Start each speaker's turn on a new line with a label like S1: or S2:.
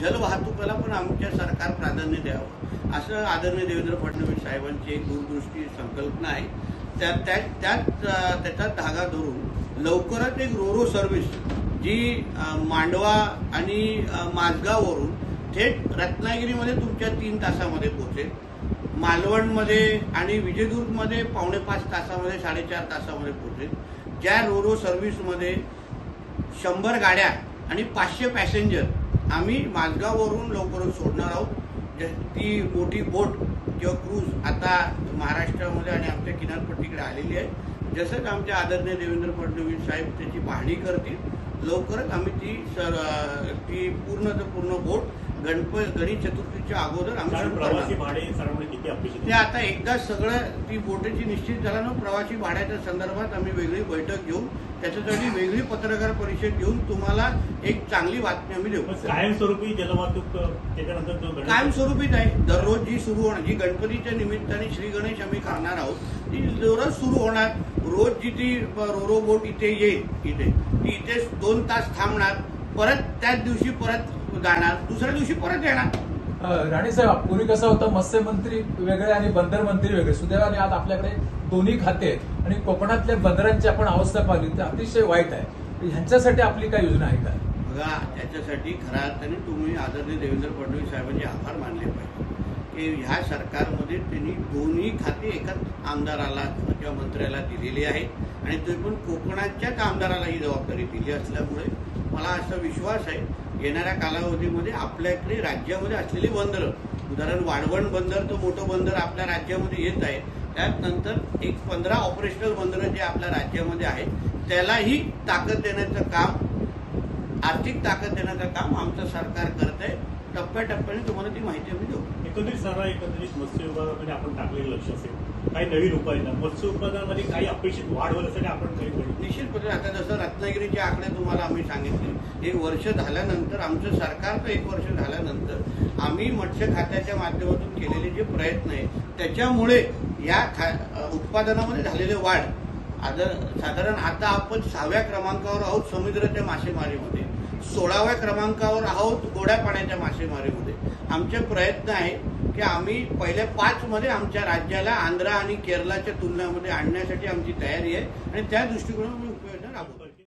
S1: जलवाहतुकीला पण आमच्या सरकार प्राधान्य द्यावं. असं आदरणीय देवेंद्र फडणवीस साहेबांची एक दूरदृष्टी संकल्पना आहे. त्या त्या- त्यात त्याचा धागा धरून लवकरच एक रोरो सर्व्हिस जी मांडवा आणि माझगाववरून थेट रत्नागिरीमध्ये तुमच्या तीन तासामध्ये पोहोचेल. मालवणमध्ये आणि विजयदुर्गमध्ये पावणे पाच तासामध्ये साडेचार तासामध्ये पोहोचेल. ज्या रोरो सर्व्हिसमध्ये शंभर गाड्या आणि पाचशे पॅसेंजर आम्ही माझगाववरून लवकरच सोडणार आहोत. ज- ती मोठी बोट किंवा क्रूज आता महाराष्ट्रामध्ये आणि आमच्या किनारपट्टीकडे आलेली आहे. जसंच आमच्या आदरणीय देवेंद्र फडणवीस साहेब त्याची पाहणी करतील लवकरच आम्ही ती सर ती पूर्ण पूर्ण बोट गणप गणेश चतुर्थीच्या अगोदर आम्ही ते? आता एकदा सगळं ती बोटीची निश्चित झाल्यानं प्रवासी भाड्याच्या संदर्भात आम्ही वेगळी बैठक घेऊन त्याच्यासाठी वेगळी पत्रकार परिषद घेऊन तुम्हाला एक चांगली बातमी आम्ही देऊ.
S2: कायमस्वरूपी जलवाहतूक त्याच्यानंतर
S1: कायमस्वरूपीच आहे. दररोज जी सुरू होणार जी गणपतीच्या निमित्ताने श्री गणेश आम्ही करणार आहोत ती दररोज सुरू होणार. रोज जी ती रोरो बोट इथे येईल इथे. ती इथे दोन तास थांबणार. परत त्याच दिवशी परत जाणार दुसऱ्या दिवशी परत येणार.
S3: राणे साहेब पूर्वी कसं होतं मत्स्य मंत्री वेगळे आणि बंदर मंत्री वेगळे. सुदैवाने आज आपल्याकडे दोन्ही खाते आहेत आणि कोकणातल्या बंदरांची आपण अवस्था पाहिली तर अतिशय वाईट आहे. ह्यांच्यासाठी आपली काय योजना आहे का?
S1: बघा त्याच्यासाठी खऱ्या अर्थाने तुम्ही आदरणीय देवेंद्र फडणवीस साहेबांचे आभार मानले पाहिजे. की ह्या सरकारमध्ये त्यांनी दोन्ही खाते एकाच आमदाराला किंवा मंत्र्याला दिलेली आहेत आणि ते पण कोकणाच्याच आमदाराला ही जबाबदारी दिली असल्यामुळे मला असा विश्वास आहे येणाऱ्या कालावधीमध्ये आपल्याकडे राज्यामध्ये असलेली बंदरं उदाहरण वाढवण बंदर तो मोठं बंदर आपल्या राज्यामध्ये येत आहे. त्यात नंतर एक पंधरा ऑपरेशनल बंदरं जे आपल्या राज्यामध्ये आहेत त्यालाही ताकद देण्याचं काम आर्थिक ताकद देण्याचं काम आमचं सरकार करत आहे टप्प्याटप्प्याने तुम्हाला ती माहिती आम्ही देऊ.
S2: एकंदरीत सर्व एकंदरीत मत्स्य विभागामध्ये आपण टाकलेलं लक्ष असेल. काही नवीन उपाययोजना मत्स्य उत्पादनामध्ये काही अपेक्षित वाढ होण्यासाठी आपण काही करू.
S1: निश्चितपणे आता जसं रत्नागिरीचे आकडे तुम्हाला आम्ही सांगितले एक वर्ष झाल्यानंतर आमचं सरकारचं एक वर्ष झाल्यानंतर आम्ही मत्स्य खात्याच्या माध्यमातून केलेले जे प्रयत्न आहे त्याच्यामुळे या खा उत्पादनामध्ये झालेले वाढ आता साधारण आता आपण सहाव्या क्रमांकावर आहोत समुद्राच्या मासेमारीमध्ये. सोळाव्या क्रमांकावर आहोत गोड्या पाण्याच्या मासेमारीमध्ये. आमचे प्रयत्न आहे की आम्ही पहिल्या पाच मध्ये आमच्या राज्याला आंध्रा आणि केरळाच्या तुलनेमध्ये आणण्यासाठी आमची तयारी आहे आणि त्या दृष्टिकोनातून उपयोजना राबवतो.